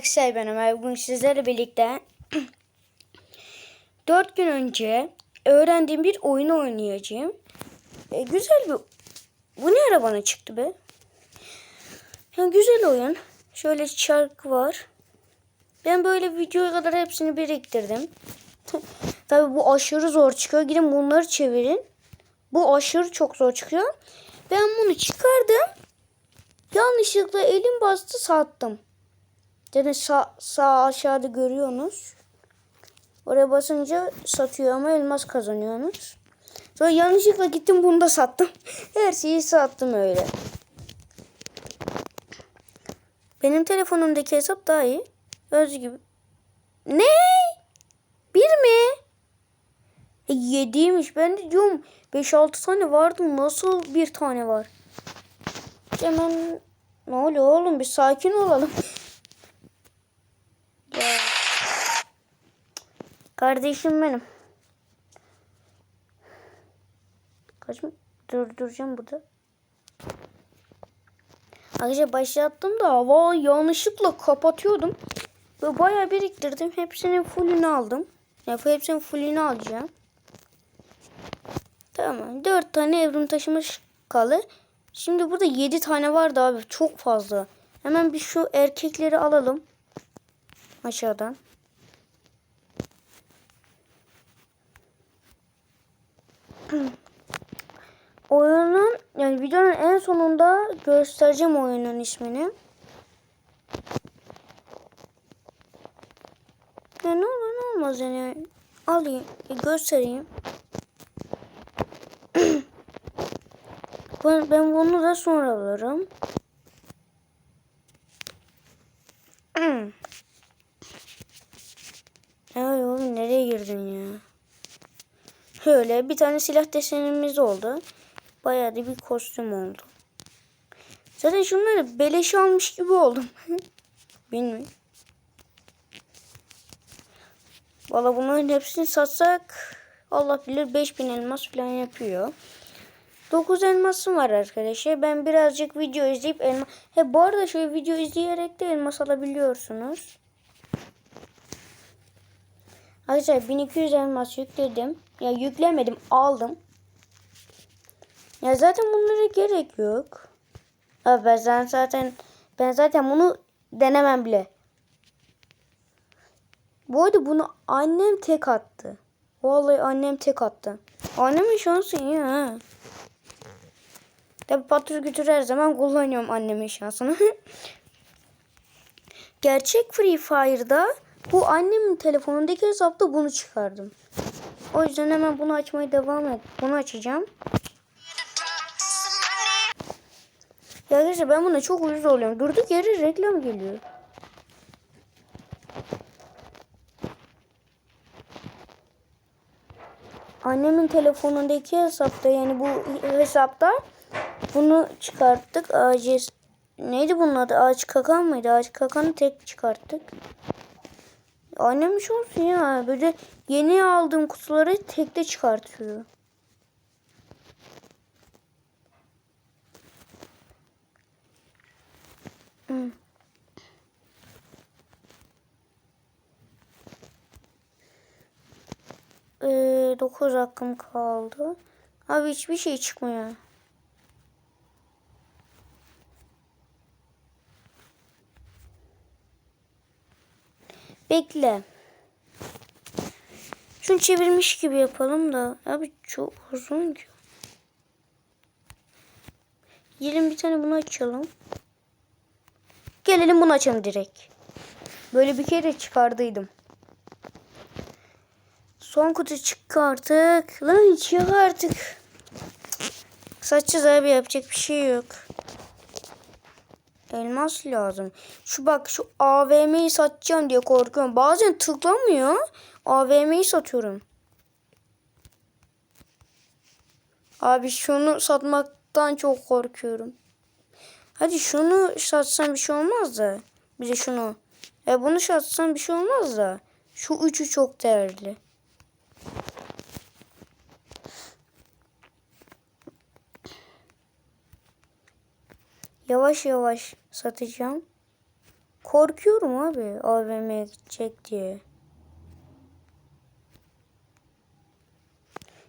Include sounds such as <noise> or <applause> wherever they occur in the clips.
arkadaşlar ben Ömer. Bugün sizlerle birlikte <clears throat> 4 gün önce öğrendiğim bir oyunu oynayacağım. E, güzel bir... Bu ne ara bana çıktı be? Yani güzel oyun. Şöyle şarkı var. Ben böyle videoya kadar hepsini biriktirdim. <laughs> Tabi bu aşırı zor çıkıyor. Gidin bunları çevirin. Bu aşırı çok zor çıkıyor. Ben bunu çıkardım. Yanlışlıkla elim bastı sattım. Yani sağ, sağ aşağıda görüyorsunuz. Oraya basınca satıyor ama elmas kazanıyorsunuz. Sonra yanlışlıkla gittim bunu da sattım. <laughs> Her şeyi sattım öyle. Benim telefonumdaki hesap daha iyi. Öz gibi. Ne? Bir mi? E, yediymiş. Ben de diyorum 5-6 tane vardı. Nasıl bir tane var? Hemen ne oluyor oğlum bir sakin olalım. <laughs> ya. Kardeşim benim. Kaç mı? Dur duracağım burada. Arkadaşlar başlattım da hava yanlışlıkla kapatıyordum. Ve bayağı biriktirdim. Hepsinin fullünü aldım. Yani hepsinin fullünü alacağım. Tamam. Dört tane evrim taşımış kalı. Şimdi burada 7 tane vardı abi. Çok fazla. Hemen bir şu erkekleri alalım. Aşağıdan. <clears throat> Oyunun yani videonun en sonunda göstereceğim oyunun ismini. Ya ne olur ne olmaz yani. Alayım, göstereyim. <clears throat> Ben, ben bunu da sonra alırım. Hmm. Ay oğlum nereye girdin ya? Şöyle bir tane silah desenimiz oldu. Bayağı da bir kostüm oldu. Zaten şunları beleş almış gibi oldum. <laughs> Bilmiyorum. Valla bunların hepsini satsak Allah bilir 5000 elmas falan yapıyor. 9 elmasım var arkadaşlar. Ben birazcık video izleyip elma... He bu arada şöyle video izleyerek de elmas alabiliyorsunuz. Arkadaşlar 1200 elmas yükledim. Ya yüklemedim aldım. Ya zaten bunlara gerek yok. Abi ben zaten ben zaten bunu denemem bile. Bu arada bunu annem tek attı. Vallahi annem tek attı. Annemin şansı iyi ha. Tabi patır gütür her zaman kullanıyorum annemin şansını. <laughs> Gerçek Free Fire'da bu annemin telefonundaki hesapta bunu çıkardım. O yüzden hemen bunu açmaya devam et. Bunu açacağım. Ya arkadaşlar ben buna çok uyuz oluyorum. Durduk yere reklam geliyor. Annemin telefonundaki hesapta yani bu hesapta bunu çıkarttık. Ağacı neydi bunun adı? Ağaç kakan mıydı? Ağaç kakanı tek çıkarttık. Annem şu olsun ya. Böyle yeni aldığım kutuları tekte çıkartıyor. Ee, 9 hakkım kaldı. Abi hiçbir şey çıkmıyor. Bekle. Şunu çevirmiş gibi yapalım da. Abi çok uzun ki. Gelin bir tane bunu açalım. Gelelim bunu açalım direkt. Böyle bir kere çıkardıydım. Son kutu çık artık. Lan çık artık. Satacağız abi yapacak bir şey yok. Elmas lazım. Şu bak şu AVM'yi satacağım diye korkuyorum. Bazen tıklamıyor. AVM'yi satıyorum. Abi şunu satmaktan çok korkuyorum. Hadi şunu satsam bir şey olmaz da. Bir de şunu. E bunu satsam bir şey olmaz da. Şu üçü çok değerli. Yavaş yavaş satacağım. Korkuyorum abi AVM'ye gidecek diye.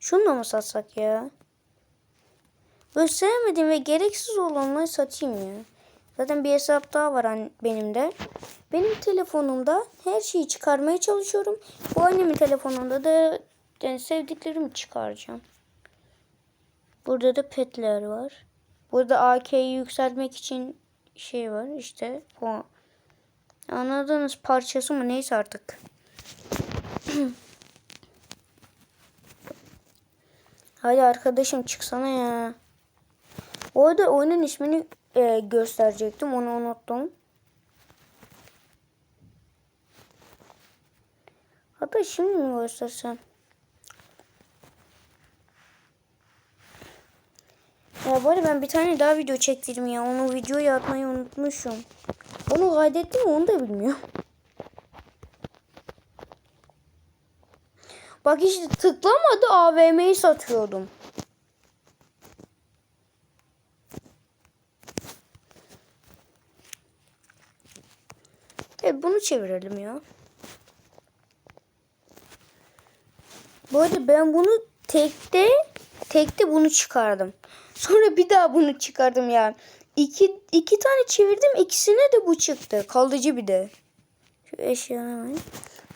Şunu da mı satsak ya? Böyle sevmediğim ve gereksiz olanları satayım ya. Zaten bir hesap daha var benim de. Benim telefonumda her şeyi çıkarmaya çalışıyorum. Bu annemin telefonunda da yani sevdiklerimi çıkaracağım. Burada da petler var. Burada AK'yi yükseltmek için şey var işte. O anladığınız parçası mı neyse artık. <clears throat> Hadi arkadaşım çıksana ya. Orada oyunun ismini e, gösterecektim. Onu unuttum. Hatta şimdi mi göstersem? Ya bu arada ben bir tane daha video çektirdim ya. Onu videoya atmayı unutmuşum. Onu kaydettim mi onu da bilmiyorum. Bak işte tıklamadı AVM'yi satıyordum. Evet bunu çevirelim ya. Bu arada ben bunu tekte tekte bunu çıkardım. Sonra bir daha bunu çıkardım ya. İki, iki tane çevirdim ikisine de bu çıktı. Kalıcı bir de. Şu eşyalar var.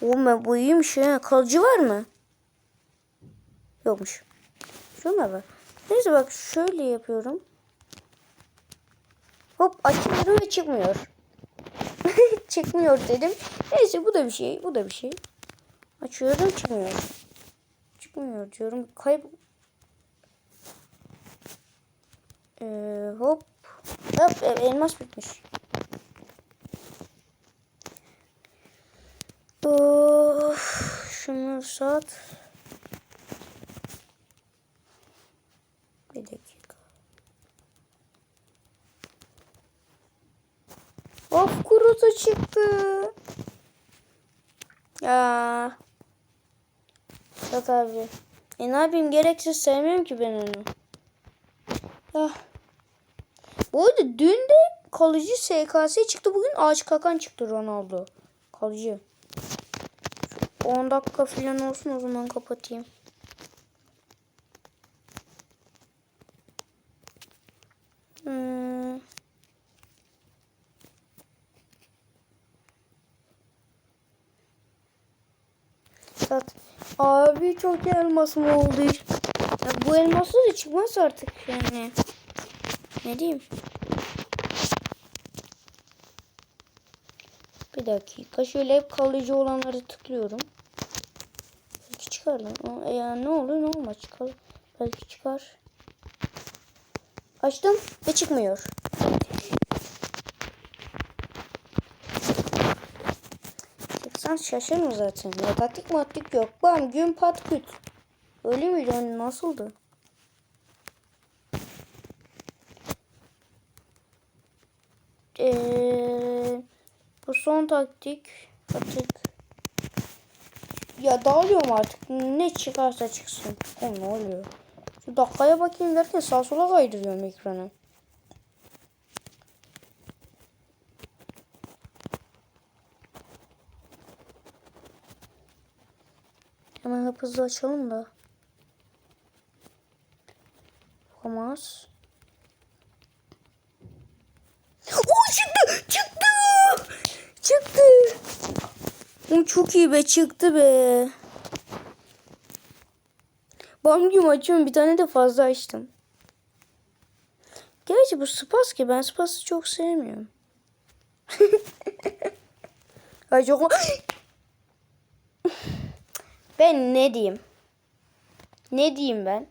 Oğlum ben bu iyiymiş. Kalıcı var mı? Yokmuş. Şuna bak. Neyse bak şöyle yapıyorum. Hop açıyorum ve çıkmıyor. <laughs> çıkmıyor dedim. Neyse bu da bir şey. Bu da bir şey. Açıyorum çıkmıyor. Çıkmıyor diyorum. Kayıp. Ee, hop. Hop e, elmas bitmiş. Of, şunu sat. Bir dakika. Of kurutu çıktı. Ya. Sat abi. E ne yapayım gereksiz sevmiyorum ki ben onu. Ya. Bu arada dün de kalıcı SKS çıktı. Bugün ağaç kakan çıktı Ronaldo. Kalıcı. 10 dakika falan olsun o zaman kapatayım. Hmm. Abi çok elmasım oldu. Ya bu elmaslı da çıkmaz artık yani. Ne diyeyim? Bir dakika. Şöyle hep kalıcı olanları tıklıyorum. Belki çıkar lan. Ya ne olur ne olmaz çıkar. Belki çıkar. Açtım ve çıkmıyor. Çıksan şaşırma zaten. Ya taktik mattik yok. Bam gün pat küt. Öyle miydi? Hani nasıldı? Eee bu son taktik artık ya dağılıyorum artık ne çıkarsa çıksın. O ne oluyor? Şu dakikaya bakayım derken sağ sola kaydırıyorum ekranı. Hemen hızlı açalım da. Olmaz. Oo çıktı! Çıktı! Çıktı! Oğlum çok iyi be çıktı be. Bam gibi açıyorum bir tane de fazla açtım. Gerçi bu spas ki ben spası çok sevmiyorum. <laughs> Ay çok... <gasps> ben ne diyeyim? Ne diyeyim ben?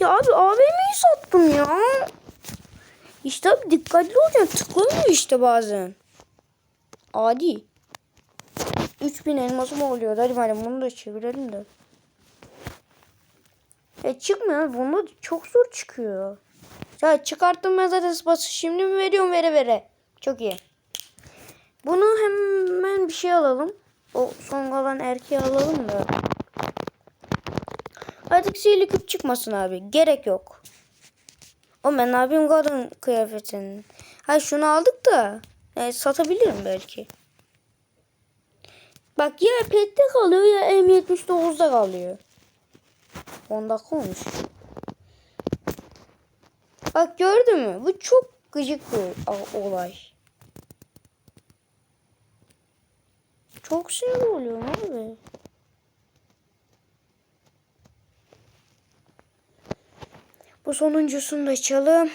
Ya abi AVM'yi sattım ya. İşte abi dikkatli olacaksın. Tıklamıyor işte bazen. Adi. 3000 elmasım oluyor. Hadi madem bunu da çevirelim de. E çıkmıyor. Bunda çok zor çıkıyor. Ya çıkarttım ben zaten spası. Şimdi mi veriyorum vere vere. Çok iyi. Bunu hemen bir şey alalım. O son kalan erkeği alalım da. Artık sihirli küp çıkmasın abi. Gerek yok. O ben abim kadın kıyafetinin. Ha şunu aldık da. E, satabilirim belki. Bak ya pette kalıyor ya M79'da kalıyor. 10 dakika olmuş. Bak gördün mü? Bu çok gıcık bir olay. Çok sinir oluyorum abi. Bu sonuncusunu da açalım.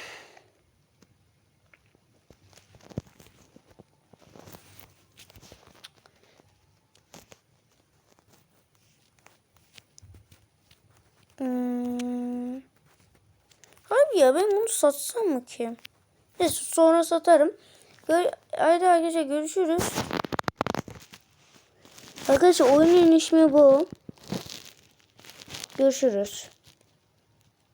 Ya ben bunu satsam mı ki? Neyse sonra satarım. Gör Haydi arkadaşlar görüşürüz. Arkadaşlar oyunun ismi bu. Görüşürüz.